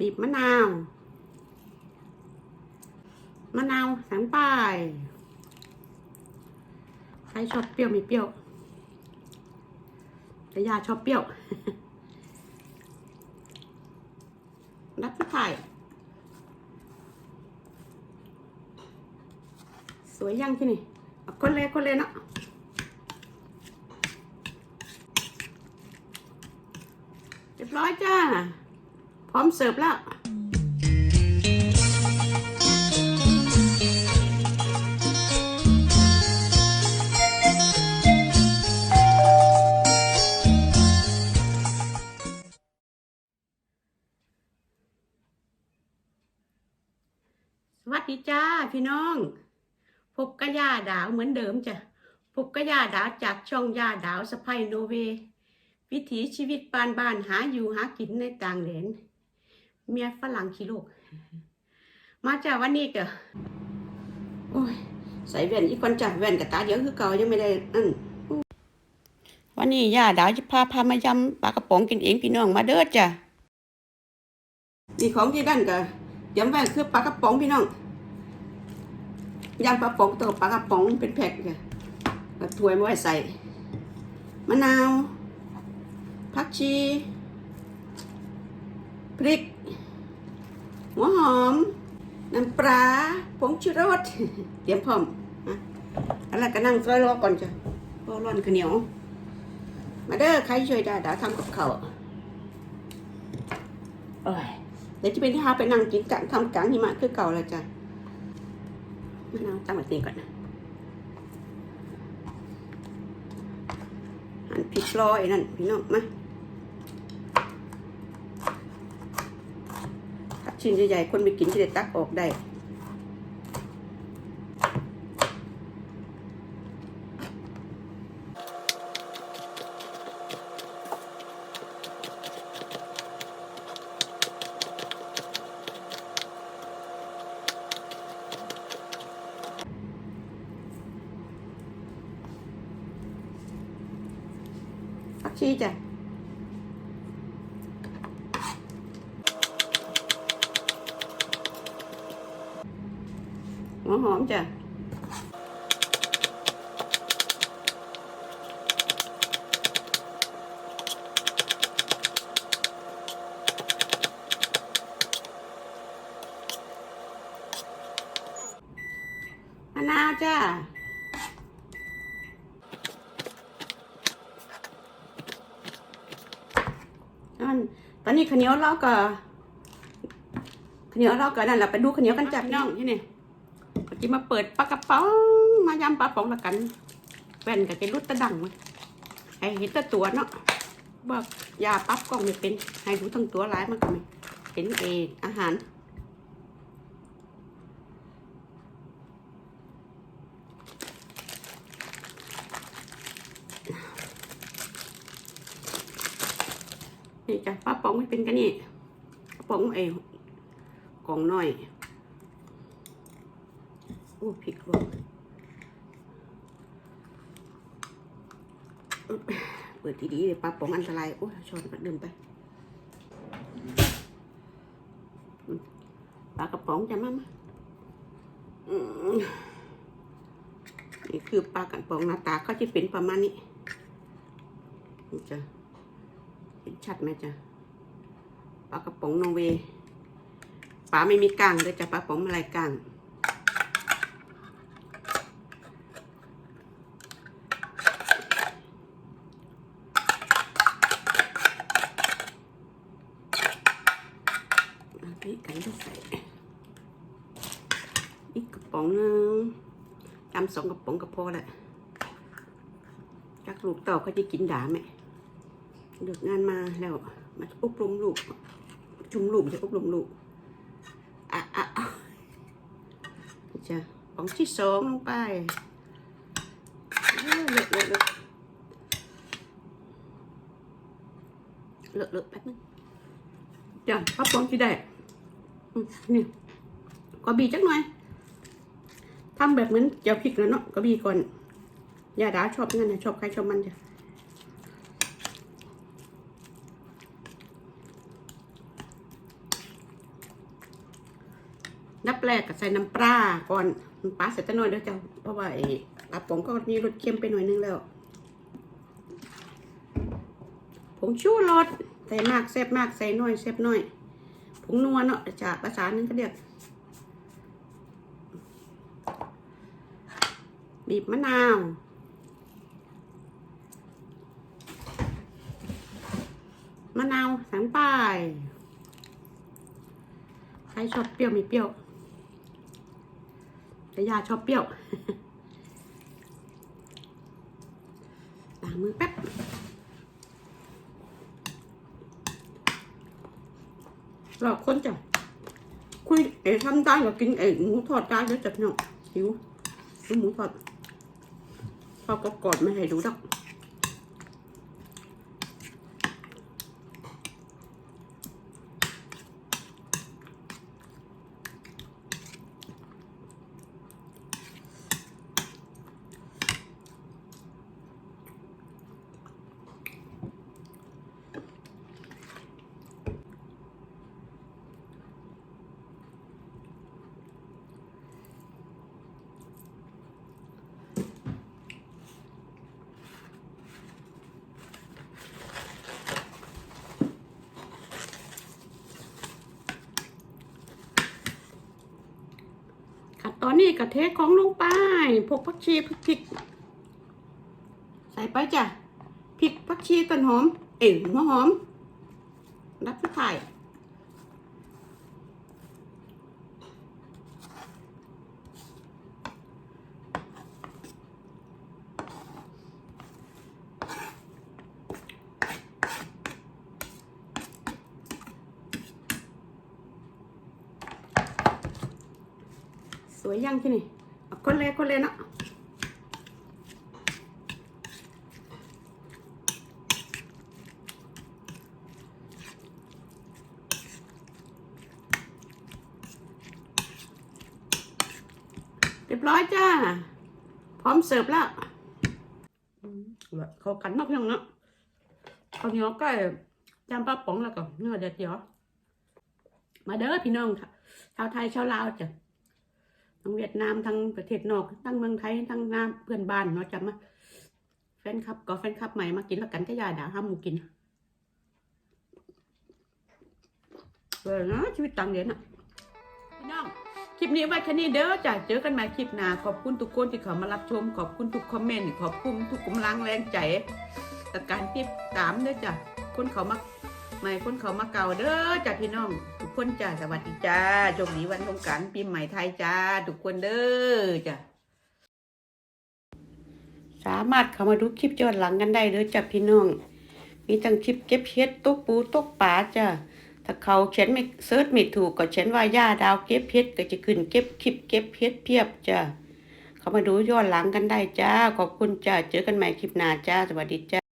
บีบมะนาว มะนาวสังไปใครชอบเปรี้ยวไม่เปรี้ยว แต่ยาชอบเปรี้ยวนับที่ถ่ายสวยยังที่นี่คนเลยคนเลยเนาะเรียบร้อยจ้า พร้อมเสิร์ฟแล้วสวัสดีจ้าพี่น้อง พบกับยาดาวเหมือนเดิมจ้ะพบกับยาดาวจากช่องยาดาวสะพายโนเววิถีชีวิตบ้านบ้านๆหาอยู่หากินในต่างแดน เมียฝรั่งขี้ลูก มาจ้าวันนี้ก็โอ้ย ใส่แว่นอีกคนจ้ะแว่นกับตาเดียวคือเก่ายังไม่ได้นั่นวันนี้ย่าดาวจะพาพามายำปลากระป๋องกินเองพี่น้องมาเด้อจ้ะนี่ของที่ด้านก็ยำไว้คือปลากระป๋องพี่น้องยำปลากระป๋องตัวปลากระป๋องเป็นแพ็คจ้ะแล้วถ้วยมาไว้ใส่มะนาวผักชีพริก หัวหอม น้ำปลาผงชูรสเตรียมพร้อมนะอะไรก็นั่งซอยรอก่อนจ้ะพราะร้อนข้าวเหนียว มาเด้อใครช่วยได้ดาทำกับเขาเอ้ยเดี๋ยวจะเป็นที่หาไปนั่งกินกันทำกลางหิมะคือเก่าเลยจ้ะมะนาวตั้งแบบนี้ก่อนนะหั่นพริกลอยนั่นพี่น้องมาตัก ชิ้นใหญ่ๆคนไปกินจะได้ตักออกได้ผักชีจ้ะ หัวหอมจ้ะมะนาวจ้ะตอนนี้ข้าวเหนียวเราก็ข้าวเหนียวเราก็นั่นแหละไปดูข้าวเหนียวกันจับน้องที่นี่ จะมาเปิดปลากระป๋องมายำปลาป๋องละกันแว่นก็จะรุดตะดังมั้ไอเห็นตะตัวเนาะบอกยาปั๊บกล้องไม่เป็นให้ดูทั้งตัวร้ายมันก็ไม่เห็นเองอาหารนี่จ้ะปลาป๋องไม่เป็นกันนี่ปลาป๋องเอวกล่องน้อย อ้พริกลงเปิดทีดีเลยปลาป๋องอันตรายโอ้ช้อนดื่มไปปลากระป๋องจ้ะมามาอืมนี่คือปลากระป๋องหน้าตาเขาจะเป็นประมาณนี้จ้ะเห็นชัดไหมจ๊ะปลากระป๋องโนเวย์ปลาไม่มีกลางเลยจ้ะปลากระป๋องอะไรกลางใส่ อีกกระป๋องหนึงจำสองกระป๋องก็พอแหละจากลูกเต่าเขาจะกินด่าไหมเลิกงานมาแล้วมาอบรมลูก จุ่มลูกจะอบรมลูกอะอะอะจะของที่สองลงไปเลอะเลอะเลอะเลอะเลอะแป๊บนึงจ้ะพับปองที่ได้ นี่ก็บีจักหน่อยทำแบบเหมือนเจียวพริกนะเนาะก็บีก่อนยาดาชอบงั้นนะชอบใครชอบมันจ้ะนับแรกก็ใส่น้ำปลาก่อนน้ำปลาใส่ต่น้อยเด้อจ้ะเพราะว่าไอ้ปลาป๋องก็มีรสเค็มไปหน่อยนึงแล้วผงชูรสใส่มากแซ่บมากใส่น้อยแซ่บน้อย ผงนัวเนาะจากภาษาหนึ่งก็เรียกบีบมะนาว มะนาวสังไปใครชอบเปรี้ยวไม่เปรี้ยว แต่ยาชอบเปรี้ยวล้างมือแป๊บ เราคนจ้ะคุยเอ๋ทำได้ก็กินเอ๋หมูทอดได้แล้วจับเนาะหิวหมูทอดพอก็กอดไม่ให้ดูดอก นี่กระเทของลงไปพวกผักชีพริก ใส่ไปจ้ะพริกผักชีต้นหอม เอ๋งหัวหอมรับไปถ่าย วยยังที่นี่คนเลยคนเลยเนาะเรียบร้อยจ้า พร้อมเสิร์ฟแล้วเขากันนอกยังเนาะเขาเหนียวก็จำปลาป๋องแล้วก็เนื้อเด็ดเดียวมาเด้อพี่น้องค่ะชาวไทยชาวลาวจ้ะ ทั้งเวียดนามทั้งประเทศนอกทั้งเมืองไทยทั้งน้ำเพื่อนบ้านเนาะจำมาแฟนคลับก็แฟนคลับใหม่มากินแล้วกันก็ยาด่าห้ามหมูกินเออนะชีวิตตังเดียนอะพี่น้องคลิปนี้ไว้แค่นี้เด้อจ้ะเจอกันใหม่คลิปหน้าขอบคุณทุกคนที่เข้ามารับชม ขอบคุณทุกคอมเมนต์ขอบคุณทุกกำลังแรงใจต่การติดตามเด้อจ้ะคนเขามา ใหม่คนเขามาเก่าเด้อจ้ะพี่น้องทุกคนจ้าสวัสดีจ้าโชคดีวันสงกรารปีใหม่ไทยจ้าทุกคนเด้อจ้าสามารถเข้ามาดูคลิปย้อนหลังกันได้เด้อจ้าพี่น้อง มีทั้งคลิปเก็บเห็ดตกปูตกปลาจ้าถ้าเขาเขียนไม่เซิร์ชไม่ถูกก็เขียนว่าย่าดาวเก็บเห็ดก็จะขึ้นเก็บคลิปเก็บเห็ดเพียบจ้าเข้ามาดูย้อนหลังกันได้จ้าขอบคุณจ้าเจอกันใหม่คลิปหน้าจ้าสวัสดีจ้า